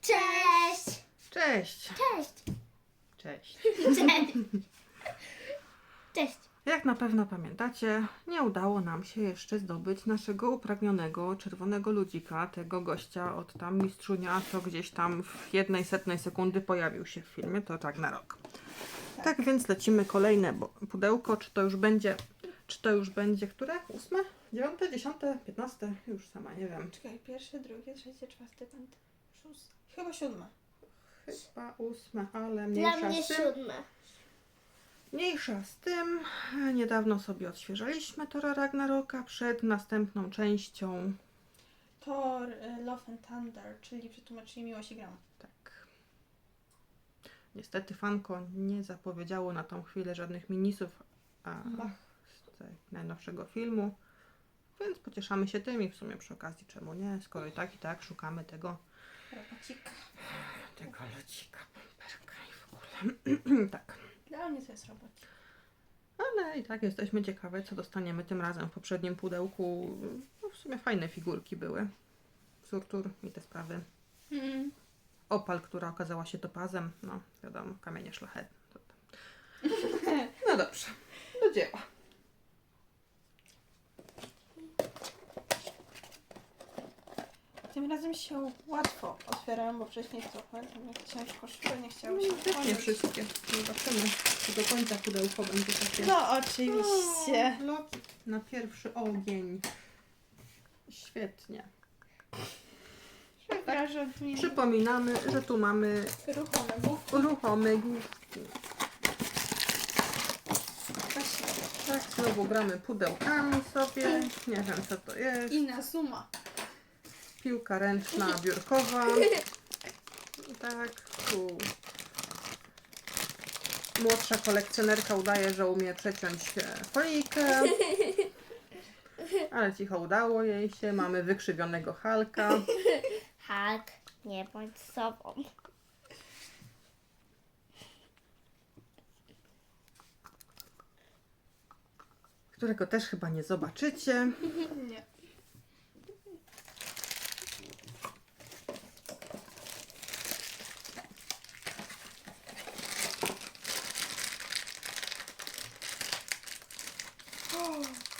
Cześć! Cześć! Cześć! Cześć! Cześć! Cześć! Jak na pewno pamiętacie, nie udało nam się jeszcze zdobyć naszego upragnionego czerwonego ludzika, tego gościa od tam mistrzunia, co gdzieś tam w jednej setnej sekundy pojawił się w filmie, to tak na rok. Tak, więc lecimy kolejne pudełko, czy to już będzie, czy to już będzie, które? Ósme? Dziewiąte? Dziesiąte? Piętnaste? Już sama nie wiem. Czekaj, pierwsze, drugie, trzecie, czwarte, piąte, szóste. Chyba siódme. Chyba ósme, ale Dla mniejsza mnie z tym. siódme. Mniejsza z tym, niedawno sobie odświeżaliśmy Tora Ragnaroka przed następną częścią. Thor, y, Love and Thunder, czyli przetłumaczyli Miłość i Gram. Tak. Niestety fanko nie zapowiedziało na tą chwilę żadnych minisów a, z tej najnowszego filmu, więc pocieszamy się tym i w sumie przy okazji czemu nie, skoro i tak i tak szukamy tego, Robocika. tego ludzika, pamperka i w ogóle. tak. Dla mnie to jest robocik. Ale i tak jesteśmy ciekawe, co dostaniemy tym razem. W poprzednim pudełku no, w sumie fajne figurki były. Surtur i te sprawy. Mm. Opal, która okazała się topazem. No, wiadomo, kamienie szlachetne. No dobrze, do dzieła. Tym razem się łatwo otwierałem, bo wcześniej trochę ciężko szło, nie chciało się No, Też nie otworzyć. wszystkie. Zobaczymy, czy do końca pudełko będzie takie. No oczywiście. O, na pierwszy ogień. Świetnie. Przepraszam, mi Przypominamy, że tu mamy ruchome główki. ruchome główki. Właśnie. Tak, znowu gramy pudełkami sobie. Nie wiem co to jest. Inna suma. Piłka ręczna, biurkowa. Tak, tu. Młodsza kolekcjonerka udaje, że umie przeciąć e, folijkę. Ale cicho udało jej się. Mamy wykrzywionego Halka. Hak, nie bądź sobą. którego też chyba nie zobaczycie. Nie.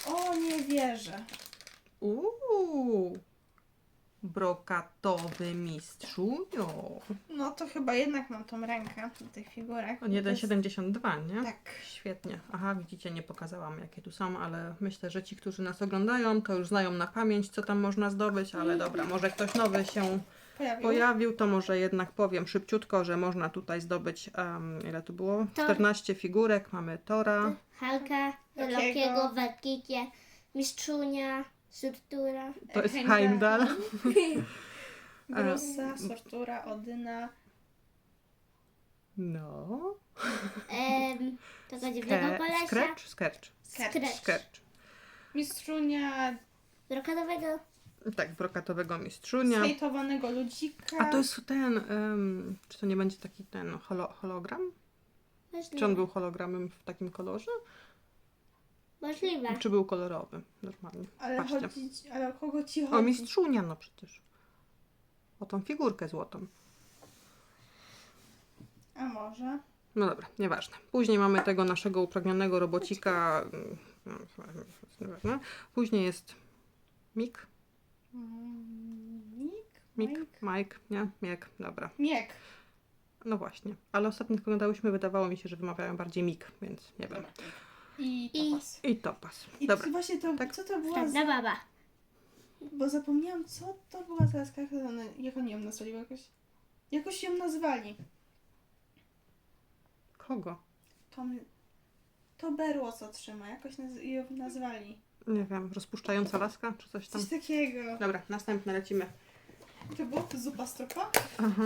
O, o, nie wierzę. Uuu, brokatowy mistrzunio. No to chyba jednak mam tą rękę do tych figurek. On To jest- 1,72, nie? Tak. Świetnie. Aha, widzicie, nie pokazałam jakie tu są, ale myślę, że ci, którzy nas oglądają, to już znają na pamięć, co tam można zdobyć, ale dobra, może ktoś nowy się Pojawił. pojawił, to może jednak powiem szybciutko, że można tutaj zdobyć, um, ile tu było? To- 14 figurek, mamy Tora, Halka, Lokiego. Lokiego, Mistrzunia, Surtura. to jest Heimdall. Heimdall, Brusa, Sortura, Odyna. no, Em, tego dziwnego kolesia. Scratch, Scratch, Scratch. Scratch. Mistrzunia Brokatowego. Tak, brokatowego mistrzunia. zhejtowanego ludzika. A to jest ten, em, czy to nie będzie taki ten holo, hologram? Czy on był hologramem w takim kolorze? Możliwe. Czy był kolorowy? Normalnie. Ale, chodzi, ale o kogo ci chodzi? O mistrzunia, no przecież. O tą figurkę złotą. A może? No dobra, nieważne. Później mamy tego naszego upragnionego robocika. mm, no, nieważne. Później jest Mik. Mm, Mik? Mik, Mike? Mike, nie? Miek, dobra. Miek. No właśnie. Ale ostatnio jak oglądałyśmy, wydawało mi się, że wymawiają bardziej Mik, więc nie wiem. I I- Topas. I Topas. I Dobra. właśnie to, Tak. co to była Wredna za... baba. Bo zapomniałam, co to była za laska, jak oni ją nazwali, bo jakoś... Jakoś ją nazwali. Kogo? To berło, co trzyma, jakoś naz... ją nazwali. Nie wiem, rozpuszczająca laska, czy coś tam. Coś takiego. Dobra, następne lecimy. To było zupa stropa? Aha.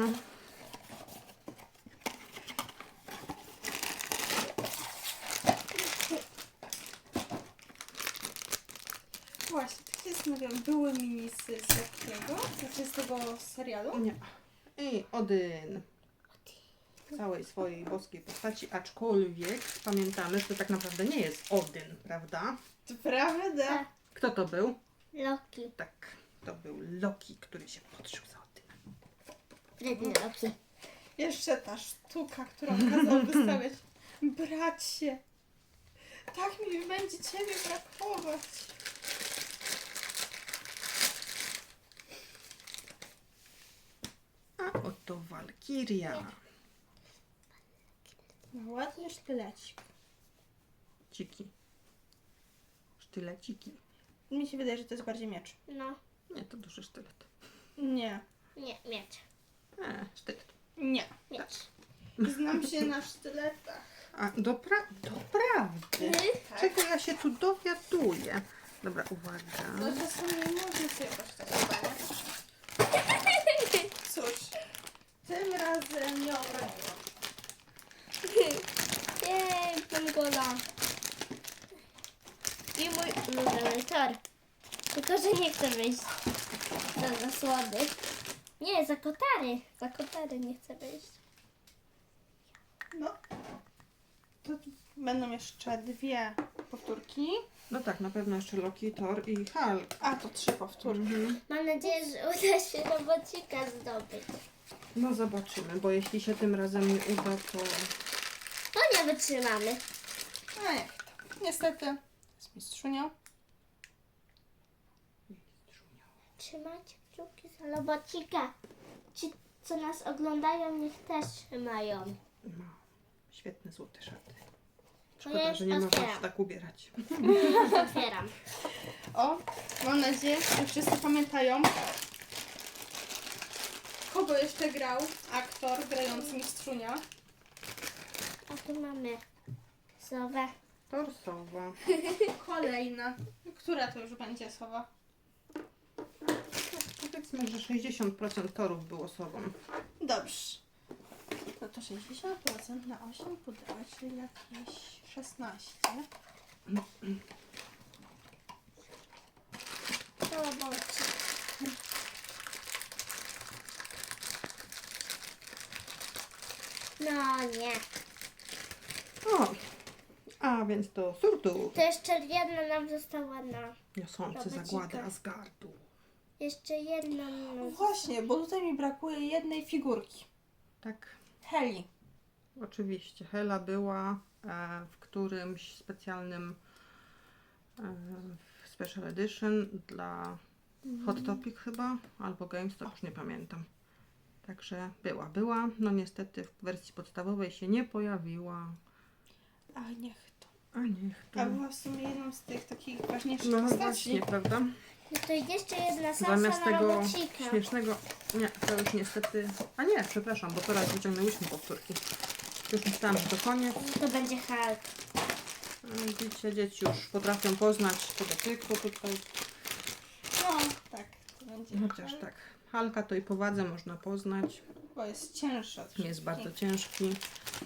Właśnie, zastanawiam, były minisy z jakiego? Znaczy z tego serialu? Nie. I Odyn. w całej swojej boskiej postaci, aczkolwiek pamiętamy, że to tak naprawdę nie jest Odyn, prawda? To prawda? Tak. Kto to był? Loki. Tak, to był Loki, który się podszył za Odyna. Freddy Loki. Jeszcze ta sztuka, którą kazał wystawiać. Bracie, tak mi będzie ciebie brakować. A oto Walkiria. No ładny sztylecik. Ciki. Sztyleciki. Mi się wydaje, że to jest bardziej miecz. No, Nie, to duży sztylet. Nie, nie, miecz. E, sztylet. nie. Miecz. Znam się na sztyletach. A, dopra- doprawdy. Czego ja się tu dowiaduję? Dobra, uwaga. No czasami można sobie jakoś tak? Cóż, tym razem nie obroniłam. Jej, Pongola. I mój ulubiony tor. Tylko, że nie chcę wyjść za zasłony. Nie, za kotary. Za kotary nie chcę wyjść. No. To będą jeszcze dwie powtórki. No tak, na pewno jeszcze Loki, Thor i Hulk. A, to trzy powtórki. Mhm. Mam nadzieję, że uda się robocika zdobyć. No zobaczymy, bo jeśli się tym razem nie uda, to To nie wytrzymamy. A jak to? Niestety. Z mistrzunią. Trzymajcie kciuki za robocika. Ci, co nas oglądają, niech też trzymają. ma świetne złote szaty. To Szkoda, ja że nie można się otwieram. tak ubierać. Otwieram. O, mam nadzieję, że wszyscy pamiętają, kogo jeszcze grał aktor grający mistrzunia. A tu mamy sowe. Torsowa. Kolejna. Która to już będzie słowa? Powiedzmy, że 60% torów było sobą. Dobrze. No to 60% na 8 pudełek, czyli jakieś 16. Robocik. No nie. O! A więc to Surtur, To jeszcze jedna nam została na... niosący Robocika. zagładę Asgardu. Jeszcze jedna nam Właśnie, bo tutaj mi brakuje jednej figurki. Tak, Heli. oczywiście. Hela była e, w którymś specjalnym e, special edition dla Hot Topic chyba, albo Games, to już nie pamiętam. Także była, była. No niestety w wersji podstawowej się nie pojawiła. A niech to. A niech to. A była w sumie jedną z tych takich ważniejszych No postaci. właśnie, prawda? No to jeszcze jedna Zamiast salsa na tego robocika. śmiesznego... Nie, to już niestety... A nie, przepraszam, bo teraz wyciągnęłyśmy powtórki. Już myślałam, że to koniec. To będzie Hulk. A Widzicie, dzieci już potrafią poznać tego tylko tutaj. No, tak. To będzie Chociaż tak, Halka to i powadze można poznać. Bo jest cięższy od Jest bardzo ciężki.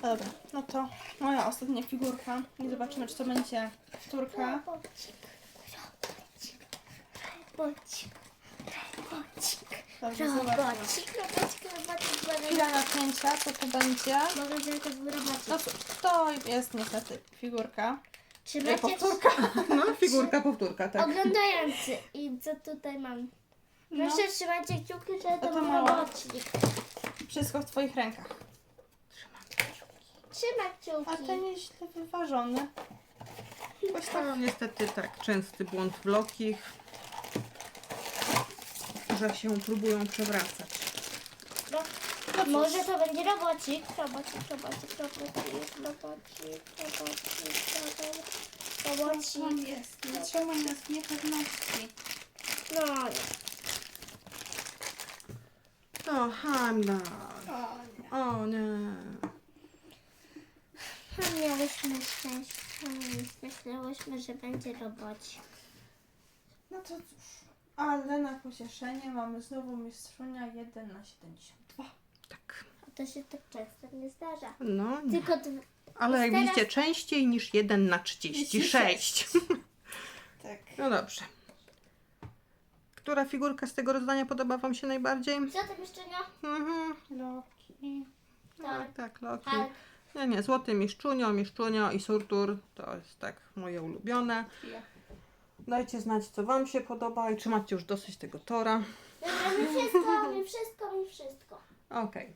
Dobra, no to moja ostatnia figurka. I zobaczymy, czy to będzie powtórka. Robocik. Robocik. Robocik. Robocik. Dobrze, zobaczymy. Robocik. Robocik. Robocik. Robocik. Chwila napięcia, co to będzie? Mogę, że to był robocik. No cóż, to jest niestety figurka. Ej, Trzymajcie powtórka. No, figurka, powtórka, tak. Oglądający. I co tutaj mam? No, Proszę trzymajcie kciuki, że to to był mało. wszystko w Twoich rękach. Trzymam kciuki. Trzymaj A kciuki. ten nieźle wyważony. Jakoś tak, niestety tak, częsty błąd w Lokich, że się próbują przewracać. No, No cóż. może to będzie robocik. Robocik, robocik, robocik, robocik, robocik, robocik. Robocik. jest? Nie trzymaj nas w niepewności. No nie. To Hanna. O nie. O nie. A Miałyśmy szczęście. Myślałyśmy, że będzie robocik. No to cóż. Ale na pocieszenie mamy znowu mistrzunia 1 na 72. Tak. A to się tak często nie zdarza. No nie. Tylko dw- Ale jak teraz- widzicie, częściej niż 1 na 36. Tak. No dobrze. Która figurka z tego rozdania podoba Wam się najbardziej? jeszcze nie? Mhm. Loki. Thor, Tak, tak, Loki. Hulk. Nie, nie, Złoty Miszczunio, Miszczunio i Surtur to jest tak moje ulubione. Ja. Dajcie znać, co Wam się podoba i czy macie już dosyć tego Tora. Dobra, mi wszystko, mi wszystko, mi wszystko. Okej.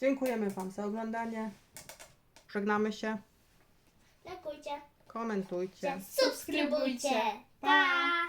Dziękujemy Wam za oglądanie. Żegnamy się. Lajkujcie, Komentujcie. subskrybujcie. Pa!